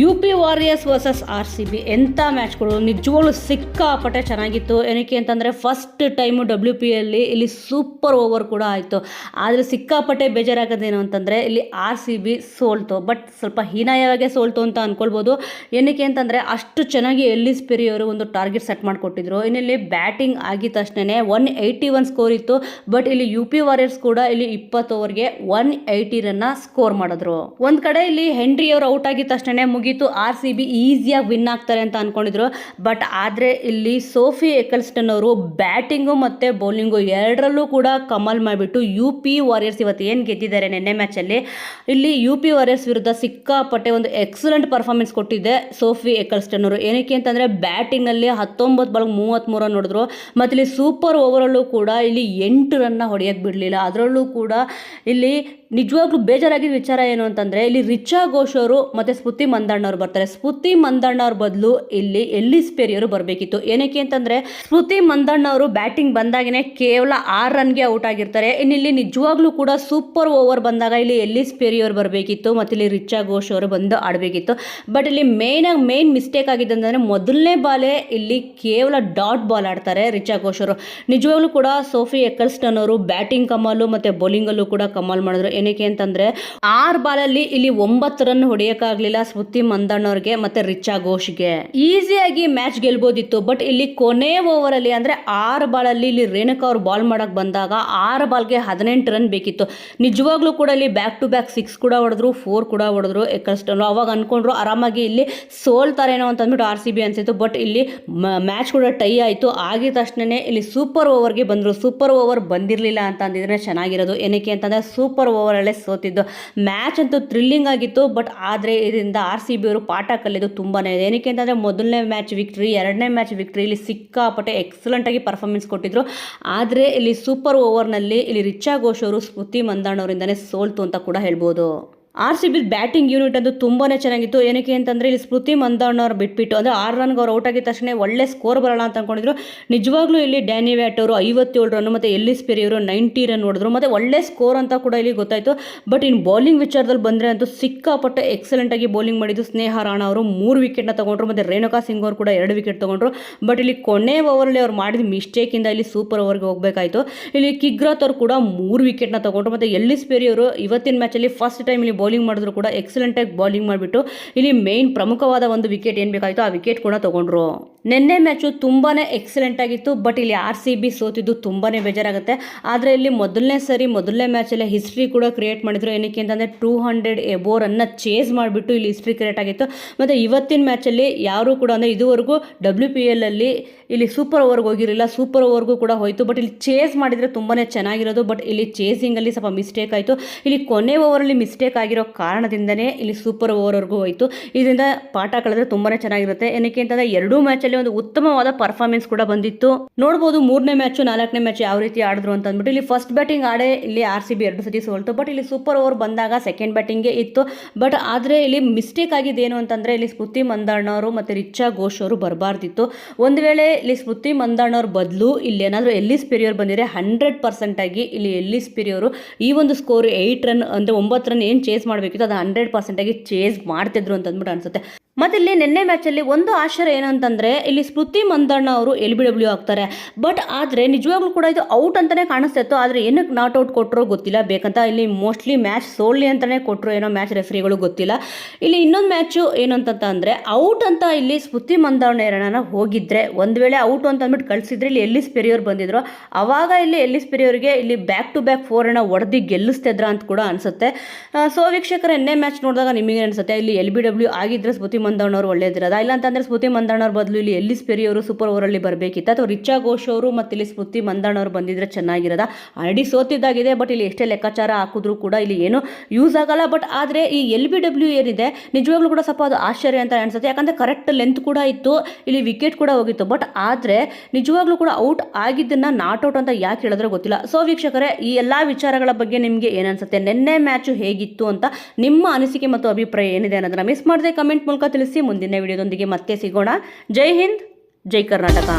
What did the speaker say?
U P Warriors versus R C B ಎಂಥ ಮ್ಯಾಚ್ಗಳು ನಿಜವಾಗ್ಲೂ ಸಿಕ್ಕಾಪಟ್ಟೆ ಚೆನ್ನಾಗಿತ್ತು. ಏನಕ್ಕೆ ಅಂತಂದರೆ ಫಸ್ಟ್ ಟೈಮು ಡಬ್ಲ್ಯೂ ಪಿ ಅಲ್ಲಿ ಇಲ್ಲಿ ಸೂಪರ್ ಓವರ್ ಕೂಡ ಆಯಿತು. ಆದರೆ ಸಿಕ್ಕಾಪಟ್ಟೆ ಬೇಜಾರಾಗೋದೇನು ಅಂತಂದರೆ, ಇಲ್ಲಿ ಆರ್ ಸಿ ಬಿ ಸೋಲ್ತು. ಬಟ್ ಸ್ವಲ್ಪ ಹೀನಾಯವಾಗೇ ಸೋಲ್ತು ಅಂತ ಅಂದ್ಕೊಳ್ಬೋದು ಏನಕ್ಕೆ ಅಂತಂದರೆ, ಅಷ್ಟು ಚೆನ್ನಾಗಿ ಎಲ್ಲಿ ಸ್ಪಿರಿ ಅವರು ಒಂದು ಟಾರ್ಗೆಟ್ ಸೆಟ್ ಮಾಡಿಕೊಟ್ಟಿದ್ರು. ಇನ್ನಿಲ್ಲಿ ಬ್ಯಾಟಿಂಗ್ ಆಗಿದ ತಕ್ಷಣನೇ ಒನ್ ಏಯ್ಟಿ ಒನ್ ಸ್ಕೋರ್ ಇತ್ತು. ಬಟ್ ಇಲ್ಲಿ ಯು ಪಿ ವಾರಿಯರ್ಸ್ ಕೂಡ ಇಲ್ಲಿ ಇಪ್ಪತ್ತು ಓವರ್ಗೆ ಒನ್ ಏಯ್ಟಿ ರನ್ನ ಸ್ಕೋರ್ ಮಾಡಿದ್ರು. ಒಂದು ಕಡೆ ಇಲ್ಲಿ ಹೆನ್ರಿ ಅವರು ಔಟ್ ಆಗಿದ ತಕ್ಷಣ ಮುಗೀತು ಆರ್ ಸಿ ಬಿ ಈಸಿಯಾಗಿ ವಿನ್ ಆಗ್ತಾರೆ ಅಂತ ಅಂದ್ಕೊಂಡಿದ್ರು ಬಟ್ ಆದರೆ ಇಲ್ಲಿ ಸೋಫಿ ಎಕಲ್ಸ್ಟನ್ ಅವರು ಬ್ಯಾಟಿಂಗು ಮತ್ತು ಬೌಲಿಂಗು ಎರಡರಲ್ಲೂ ಕೂಡ ಕಮಲ್ ಮಾಡಿಬಿಟ್ಟು ಯು ಪಿ ವಾರಿಯರ್ಸ್ ಇವತ್ತು ಏನು ಗೆದ್ದಿದ್ದಾರೆ ನಿನ್ನೆ ಮ್ಯಾಚಲ್ಲಿ? ಇಲ್ಲಿ ಯು ಪಿ ವಾರಿಯರ್ಸ್ ವಿರುದ್ಧ ಸಿಕ್ಕಾಪಟ್ಟೆ ಒಂದು ಎಕ್ಸಲೆಂಟ್ ಪರ್ಫಾರ್ಮೆನ್ಸ್ ಕೊಟ್ಟಿದ್ದೆ ಸೋಫಿ ಎಕಲ್ಸ್ಟನ್ ಅವರು ಏನಕ್ಕೆ ಅಂತಂದರೆ ಬ್ಯಾಟಿಂಗಲ್ಲಿ ಹತ್ತೊಂಬತ್ತು ಬಾಲ್ಗೆ ಮೂವತ್ತ್ಮೂರು ನೋಡಿದ್ರು. ಮತ್ತು ಇಲ್ಲಿ ಸೂಪರ್ ಓವರಲ್ಲೂ ಕೂಡ ಇಲ್ಲಿ ಎಂಟು ರನ್ನ ಹೊಡೆಯೋಕ್ಕೆ ಬಿಡಲಿಲ್ಲ. ಅದರಲ್ಲೂ ಕೂಡ ಇಲ್ಲಿ ನಿಜವಾಗ್ಲೂ ಬೇಜಾರಾಗಿದ್ದ ವಿಚಾರ ಏನು ಅಂತಂದರೆ ಇಲ್ಲಿ ರಿಚಾ ಘೋಷ್ ಅವರು ಮತ್ತು ಸ್ಮೃತಿ ಮಂದಣ್ಣ ಅವರು ಬರ್ತಾರೆ. ಸ್ಮೃತಿ ಮಂದಣ್ಣ ಅವ್ರ ಬದಲು ಇಲ್ಲಿ ಎಲ್ಲಿಸ್ ಪೆರಿಯವರು ಬರಬೇಕಿತ್ತು? ಏನಕ್ಕೆ ಅಂತಂದರೆ, ಸ್ಮೃತಿ ಮಂದಣ್ಣವರು ಬ್ಯಾಟಿಂಗ್ ಬಂದಾಗಿನ ಕೇವಲ ಆರು ರನ್ಗೆ ಔಟ್ ಆಗಿರ್ತಾರೆ. ಇನ್ನಿಲ್ಲಿ ನಿಜವಾಗ್ಲೂ ಕೂಡ ಸೂಪರ್ ಓವರ್ ಬಂದಾಗ ಇಲ್ಲಿ ಎಲ್ಲಿಸ್ ಪೆರಿಯವರು ಬರಬೇಕಿತ್ತು ಮತ್ತು ಇಲ್ಲಿ ರಿಚಾ ಘೋಷ್ ಅವರು ಬಂದು ಆಡಬೇಕಿತ್ತು. ಬಟ್ ಇಲ್ಲಿ ಮೇಯ್ನಾಗಿ ಮೇನ್ ಮಿಸ್ಟೇಕ್ ಆಗಿದೆ ಅಂತಂದರೆ ಮೊದಲನೇ ಬಾಲೇ ಇಲ್ಲಿ ಕೇವಲ ಡಾಟ್ ಬಾಲ್ ಆಡ್ತಾರೆ ರಿಚಾ ಘೋಷ್ ಅವರು. ನಿಜವಾಗ್ಲೂ ಕೂಡ ಸೋಫಿ ಎಕ್ಕಲ್ಸ್ಟನ್ ಅವರು ಬ್ಯಾಟಿಂಗ್ ಕಮಾಲು ಮತ್ತು ಬೌಲಿಂಗಲ್ಲೂ ಕೂಡ ಕಮಾಲ್ ಮಾಡಿದ್ರು. ಏನಕ್ಕೆ ಅಂತಂದರೆ, ಆರು ಬಾಲಲ್ಲಿ ಇಲ್ಲಿ ಒಂಬತ್ತು ರನ್ ಹೊಡೆಯೋಕ್ಕಾಗಲಿಲ್ಲ ಸ್ಮೃತಿ ಮಂದಣ್ಣವ್ರಿಗೆ ಮತ್ತೆ ರಿಚಾ ಘೋಷ್ಗೆ. ಈಸಿಯಾಗಿ ಮ್ಯಾಚ್ ಗೆಲ್ಬೋದಿತ್ತು ಬಟ್ ಇಲ್ಲಿ ಕೊನೆ ಓವರ್ ಅಲ್ಲಿ ಅಂದ್ರೆ ಆರು ಅಲ್ಲಿ ಇಲ್ಲಿ ರೇಣುಕಾ ಅವ್ರು ಬಾಲ್ ಮಾಡಕ್ ಬಂದಾಗ ಆರು ಬಾಲ್ಗೆ ಹದಿನೆಂಟು ರನ್ ಬೇಕಿತ್ತು. ನಿಜವಾಗ್ಲೂ ಕೂಡ ಇಲ್ಲಿ ಬ್ಯಾಕ್ ಟು ಬ್ಯಾಕ್ ಸಿಕ್ಸ್ ಕೂಡ ಹೊಡೆದ್ರು ಫೋರ್ ಕೂಡ ಹೊಡೆದ್ರು ಎಕ್ಕಷ್ಟು ಅವಾಗ ಅನ್ಕೊಂಡ್ರು ಆರಾಮಾಗಿ ಇಲ್ಲಿ ಸೋಲ್ತಾರೇನೋ ಅಂತ ಅಂದ್ಬಿಟ್ಟು ಆರ್ ಸಿ ಬಿ ಅನ್ಸಿತ್ತು ಬಟ್ ಇಲ್ಲಿ ಮ್ಯಾಚ್ ಕೂಡ ಟೈ ಆಯಿತು. ಆಗಿದ ತಕ್ಷಣನೇ ಇಲ್ಲಿ ಸೂಪರ್ ಓವರ್ಗೆ ಬಂದರು. ಸೂಪರ್ ಓವರ್ ಬಂದಿರಲಿಲ್ಲ ಅಂತ ಅಂದಿದ್ರೆ ಚೆನ್ನಾಗಿರೋದು. ಏನಕ್ಕೆ ಅಂತಂದರೆ ಸೂಪರ್ ಓವರಲ್ಲೇ ಸೋತಿದ್ದು. ಮ್ಯಾಚ್ ಅಂತೂ ಥ್ರಿಲ್ಲಿಂಗ್ ಆಗಿತ್ತು ಬಟ್ ಆದರೆ ಇದರಿಂದ ಆರ್ ಸಿ ಬಿ ಅವರು ಪಾಠ ಕಲಿಯೋದು ತುಂಬಾ ಇದೆ. ಏನಕ್ಕೆ ಅಂತಂದರೆ ಮೊದಲನೇ ಮ್ಯಾಚ್ ವಿಕ್ಟ್ರಿ, ಎರಡನೇ ಮ್ಯಾಚ್ ವಿಕ್ಟ್ರಿ ಇಲ್ಲಿ ಸಿಕ್ಕಾಪಟ್ಟೆ ಎಕ್ಸಲೆಂಟಾಗಿ ಪರ್ಫಾರ್ಮೆನ್ಸ್ ಕೊಟ್ಟಿದ್ರು. ಆದರೆ ಇಲ್ಲಿ ಸೂಪರ್ ಓವರ್ನಲ್ಲಿ ಇಲ್ಲಿ ರಿಚಾ ಘೋಷ್ ಅವರು ಸ್ಮೃತಿ ಮಂದಾಣವರಿಂದನೇ ಸೋಲ್ತು ಅಂತ ಕೂಡ ಹೇಳ್ಬೋದು. R C B batting unit ಅಂತೂ ತುಂಬಾ ಚೆನ್ನಾಗಿತ್ತು. ಏನಕ್ಕೆ ಅಂತಂದರೆ ಇಲ್ಲಿ ಸ್ಮೃತಿ ಮಂದಣ್ಣವ್ರು ಬಿಟ್ಬಿಟ್ಟು, ಅಂದರೆ ಆರು ರನ್ಗೆ ಅವ್ರು ಔಟ್ ಆಗಿದ ತಕ್ಷಣ ಒಳ್ಳೆ ಸ್ಕೋರ್ ಬರೋಣ ಅಂತ ಅಂದ್ಕೊಂಡಿದ್ರು ನಿಜವಾಗ್ಲೂ ಇಲ್ಲಿ ಡ್ಯಾನಿ ವ್ಯಾಟ್ ಅವರು ಐವತ್ತೇಳು ರನ್ ಮತ್ತು ಎಲ್ಲಿ ಸ್ಪೆರಿ ಅವರು ನೈಂಟಿ ರನ್ ಹೊಡೆದ್ರು. ಮತ್ತು ಒಳ್ಳೆ ಸ್ಕೋರ್ ಅಂತ ಕೂಡ ಇಲ್ಲಿ ಗೊತ್ತಾಯಿತು. ಬಟ್ ಇನ್ನು ಬೌಲಿಂಗ್ ವಿಚಾರದಲ್ಲಿ ಬಂದರೆ ಅಂತೂ ಸಿಕ್ಕಾಪಟ್ಟೆ ಎಕ್ಸಲೆಂಟಾಗಿ ಬೌಲಿಂಗ್ ಮಾಡಿದ್ದು ಸ್ನೇಹ ರಾಣಾ ಅವರು. ಮೂರು ವಿಕೆಟ್ನ ತೊಗೊಂಡ್ರು, ಮತ್ತು ರೇಣುಕಾ ಸಿಂಗ್ ಅವರು ಕೂಡ ಎರಡು ವಿಕೆಟ್ ತೊಗೊಂಡ್ರು. ಬಟ್ ಇಲ್ಲಿ ಕೊನೆ ಓವರಲ್ಲಿ ಅವ್ರು ಮಾಡಿದ ಮಿಸ್ಟೇಕಿಂದ ಇಲ್ಲಿ ಸೂಪರ್ ಓವರ್ಗೆ ಹೋಗಬೇಕಾಯಿತು. ಇಲ್ಲಿ ಕಿಗ್ರಾತ್ ಅವರು ಕೂಡ ಮೂರು ವಿಕೆಟ್ನ ತೊಗೊಂಡ್ರು. ಮತ್ತು ಎಲ್ಲಿ ಸ್ಪೆರಿ ಅವರು ಇವತ್ತಿನ ಮ್ಯಾಚಲ್ಲಿ ಫಸ್ಟ್ ಟೈಮ್ ಇಲ್ಲಿ ಬೌಲಿಂಗ್ ಮಾಡಿದ್ರು ಕೂಡ ಎಕ್ಸಲೆಂಟಾಗಿ ಬೌಲಿಂಗ್ ಮಾಡಿಬಿಟ್ಟು ಇಲ್ಲಿ ಮೇಯ್ನ್ ಪ್ರಮುಖವಾದ ಒಂದು ವಿಕೆಟ್ ಏನು ಬೇಕಾಯಿತು? ಆ ವಿಕೆಟ್ ಕೂಡ ತಗೊಂಡ್ರು. ನಿನ್ನೆ ಮ್ಯಾಚು ತುಂಬಾ ಎಕ್ಸಲೆಂಟ್ ಆಗಿತ್ತು ಬಟ್ ಇಲ್ಲಿ ಆರ್ ಸಿ ಬಿ ಸೋತಿದ್ದು ತುಂಬಾ ಬೇಜಾರಾಗುತ್ತೆ. ಆದರೆ ಇಲ್ಲಿ ಮೊದಲನೇ ಸರಿ, ಮೊದಲನೇ ಮ್ಯಾಚಲ್ಲೇ ಹಿಸ್ಟ್ರಿ ಕೂಡ ಕ್ರಿಯೇಟ್ ಮಾಡಿದ್ರು. ಏನಕ್ಕೆ ಅಂತಂದರೆ ಟೂ ಹಂಡ್ರೆಡ್ ಎಬೋರನ್ನು ಚೇಸ್ ಮಾಡಿಬಿಟ್ಟು ಇಲ್ಲಿ ಹಿಸ್ಟ್ರಿ ಕ್ರಿಯೇಟ್ ಆಗಿತ್ತು. ಮತ್ತು ಇವತ್ತಿನ ಮ್ಯಾಚಲ್ಲಿ ಯಾರೂ ಕೂಡ ಅಂದರೆ ಇದುವರೆಗೂ ಡಬ್ಲ್ಯೂ ಪಿ ಎಲಲ್ಲಿ ಇಲ್ಲಿ ಸೂಪರ್ ಓವರ್ಗೆ ಹೋಗಿರಲಿಲ್ಲ. ಸೂಪರ್ ಓವರ್ಗೂ ಕೂಡ ಹೋಯಿತು ಬಟ್ ಇಲ್ಲಿ ಚೇಸ್ ಮಾಡಿದರೆ ತುಂಬಾ ಚೆನ್ನಾಗಿರೋದು. ಬಟ್ ಇಲ್ಲಿ ಚೇಸಿಂಗಲ್ಲಿ ಸ್ವಲ್ಪ ಮಿಸ್ಟೇಕ್ ಆಯಿತು. ಇಲ್ಲಿ ಕೊನೆ ಓವರಲ್ಲಿ ಮಿಸ್ಟೇಕ್ ಆಗಿರೋ ಕಾರಣದಿಂದನೇ ಇಲ್ಲಿ ಸೂಪರ್ ಓವರ್ವರೆಗೂ ಹೋಯಿತು. ಇದರಿಂದ ಪಾಠ ಕಳೆದ್ರೆ ತುಂಬಾ ಚೆನ್ನಾಗಿರುತ್ತೆ. ಏನಕ್ಕೆ ಅಂತಂದರೆ ಎರಡೂ ಮ್ಯಾಚಲ್ಲಿ ಒಂದು ಉತ್ತಮವಾದ ಪರ್ಫಾರ್ಮೆನ್ಸ್ ಕೂಡ ಬಂದಿತ್ತು. ನೋಡಬಹುದು ಮೂರನೇ ಮ್ಯಾಚು ನಾಲ್ಕನೇ ಮ್ಯಾಚ್ ಯಾವ ರೀತಿ ಆಡಿದ್ರು ಅಂತ ಅಂದ್ಬಿಟ್ಟು ಇಲ್ಲಿ ಫಸ್ಟ್ ಬ್ಯಾಟಿಂಗ್ ಆಡೇ ಇಲ್ಲಿ ಆರ್ ಸಿ ಬಿ ಎರಡು ಸತಿ ಸೋಲ್ತು. ಬಟ್ ಇಲ್ಲಿ ಸೂಪರ್ ಓವರ್ ಬಂದಾಗ ಸೆಕೆಂಡ್ ಬ್ಯಾಟಿಂಗ್ಗೆ ಇತ್ತು. ಬಟ್ ಆದರೆ ಇಲ್ಲಿ ಮಿಸ್ಟೇಕ್ ಆಗಿದ್ದೇನು ಅಂತಂದ್ರೆ ಇಲ್ಲಿ ಸ್ಮೃತಿ ಮಂದಣ್ಣವರು ಮತ್ತೆ ರಿಚಾ ಘೋಷ್ ಅವರು ಬರಬಾರ್ದಿತ್ತು. ಒಂದು ವೇಳೆ ಇಲ್ಲಿ ಸ್ಮೃತಿ ಮಂದಣ್ಣವ್ರ ಬದಲು ಇಲ್ಲಿ ಏನಾದರೂ ಎಲ್ಲಿ ಸ್ಪಿರಿಯರ್ ಬಂದಿದೆ ಹಂಡ್ರೆಡ್ ಪರ್ಸೆಂಟ್ ಆಗಿ ಇಲ್ಲಿ ಎಲ್ಲಿ ಸ್ಪಿರಿಯವರು ಈ ಒಂದು ಸ್ಕೋರ್ ಏಯ್ಟ್ ರನ್ ಅಂದರೆ ಒಂಬತ್ತು ರನ್ ಏನು ಚೇಸ್ ಮಾಡಬೇಕಿತ್ತು, ಅದು ಹಂಡ್ರೆಡ್ ಪರ್ಸೆಂಟಾಗಿ ಚೇಸ್ ಮಾಡ್ತಿದ್ರು ಅಂತ ಅಂದ್ಬಿಟ್ಟು ಅನ್ಸುತ್ತೆ. ಮತ್ತು ಇಲ್ಲಿ ನಿನ್ನೆ ಮ್ಯಾಚಲ್ಲಿ ಒಂದು ಆಶ್ಚರ್ಯ ಏನಂತಂದರೆ ಇಲ್ಲಿ ಸ್ಮೃತಿ ಮಂದಣ್ಣ ಅವರು ಎಲ್ ಬಿ ಡಬ್ಲ್ಯೂ ಆಗ್ತಾರೆ. ಬಟ್ ಆದರೆ ನಿಜವಾಗ್ಲೂ ಕೂಡ ಇದು ಔಟ್ ಅಂತಲೇ ಕಾಣಿಸ್ತಾ ಇತ್ತು. ಆದರೆ ಏನಕ್ಕೆ ನಾಟ್ ಔಟ್ ಕೊಟ್ಟರೋ ಗೊತ್ತಿಲ್ಲ. ಬೇಕಂತ ಇಲ್ಲಿ ಮೋಸ್ಟ್ಲಿ ಮ್ಯಾಚ್ ಸೋಳ್ಳಿ ಅಂತಲೇ ಕೊಟ್ಟರು ಏನೋ ಮ್ಯಾಚ್ ರೆಫ್ರಿಗಳು ಗೊತ್ತಿಲ್ಲ. ಇಲ್ಲಿ ಇನ್ನೊಂದು ಮ್ಯಾಚು ಏನಂತಂತಂದರೆ ಔಟ್ ಅಂತ ಇಲ್ಲಿ ಸ್ಮೃತಿ ಮಂದಣ್ಣ ಹೋಗಿದ್ರೆ, ಒಂದು ವೇಳೆ ಔಟ್ ಅಂತ ಅಂದ್ಬಿಟ್ಟು ಕಳಿಸಿದ್ರೆ ಇಲ್ಲಿ ಎಲ್ಲಿಸ್ ಪೆರಿಯವ್ರು ಬಂದಿದ್ರು. ಅವಾಗ ಇಲ್ಲಿ ಎಲ್ಲಿಸ್ ಪೆರಿಯವ್ರಿಗೆ ಇಲ್ಲಿ ಬ್ಯಾಕ್ ಟು ಬ್ಯಾಕ್ ಫೋರ್ ಅನ್ನ ಹೊಡೆದು ಗೆಲ್ಲಿಸ್ತಿದ್ರ ಅಂತ ಕೂಡ ಅನಿಸುತ್ತೆ. ಸೊ ವೀಕ್ಷಕರ ಎನ್ನೇ ಮ್ಯಾಚ್ ನೋಡಿದಾಗ ನಿಮಗೆ ಅನಿಸುತ್ತೆ? ಇಲ್ಲಿ ಎಲ್ ಬಿ ಡಬ್ಲ್ಯೂ ಆಗಿದ್ರೆ ಸ್ಮೃತಿ ಮಂದಣ್ಣವ್ರು ಒಳ್ಳೇದಿರೋದ? ಇಲ್ಲ ಅಂತಂದರೆ ಸ್ಮೃತಿ ಮಂದಣ್ಣವ್ರ ಬದಲು ಇಲ್ಲಿ ಎಲ್ಲಿ ಸ್ಪೆರಿಯವರು ಸೂಪರ್ ಓವರಲ್ಲಿ ಬರಬೇಕಿತ್ತು? ಅಥವಾ ರಿಚಾ ಘೋಷ್ ಅವರು ಮತ್ತು ಇಲ್ಲಿ ಸ್ಮೃತಿ ಮಂದಣ್ಣವ್ರು ಬಂದಿದ್ರೆ ಚೆನ್ನಾಗಿರೋದ? ಆಲ್ರೆಡಿ ಸೋತಿದ್ದಾಗಿದೆ, ಬಟ್ ಇಲ್ಲಿ ಎಷ್ಟೇ ಲೆಕ್ಕಾಚಾರ ಹಾಕಿದ್ರು ಕೂಡ ಇಲ್ಲಿ ಏನು ಯೂಸ್ ಆಗಲ್ಲ. ಬಟ್ ಆದರೆ ಈ ಎಲ್ ಬಿ ಡಬ್ಲ್ಯೂ ಏನಿದೆ, ನಿಜವಾಗ್ಲೂ ಕೂಡ ಸ್ವಲ್ಪ ಅದು ಆಶ್ಚರ್ಯ ಅಂತ ಅನಿಸುತ್ತೆ. ಯಾಕಂದರೆ ಕರೆಕ್ಟ್ ಲೆಂತ್ ಕೂಡ ಇತ್ತು, ಇಲ್ಲಿ ವಿಕೆಟ್ ಕೂಡ ಹೋಗಿತ್ತು. ಬಟ್ ಆದರೆ ನಿಜವಾಗ್ಲೂ ಕೂಡ ಔಟ್ ಆಗಿದ್ದನ್ನು ನಾಟ್ ಔಟ್ ಅಂತ ಯಾಕೆ ಹೇಳಿದ್ರೆ ಗೊತ್ತಿಲ್ಲ. ಸೊ ವೀಕ್ಷಕರೇ, ಈ ಎಲ್ಲ ವಿಚಾರಗಳ ಬಗ್ಗೆ ನಿಮಗೆ ಏನನ್ಸುತ್ತೆ ನಿನ್ನೆ ಮ್ಯಾಚು ಹೇಗಿತ್ತು ಅಂತ ನಿಮ್ಮ ಅನಿಸಿಕೆ ಮತ್ತು ಅಭಿಪ್ರಾಯ ಏನಿದೆ ಅನ್ನೋದನ್ನ ಮಿಸ್ ಮಾಡದೆ ಕಮೆಂಟ್ ಮೂಲಕ ತಿಳಿಸಿ ಮುಂದಿನ ವಿಡಿಯೋದೊಂದಿಗೆ ಮತ್ತೆ ಸಿಗೋಣ. ಜೈ ಹಿಂದ್ ಜೈ ಕರ್ನಾಟಕ.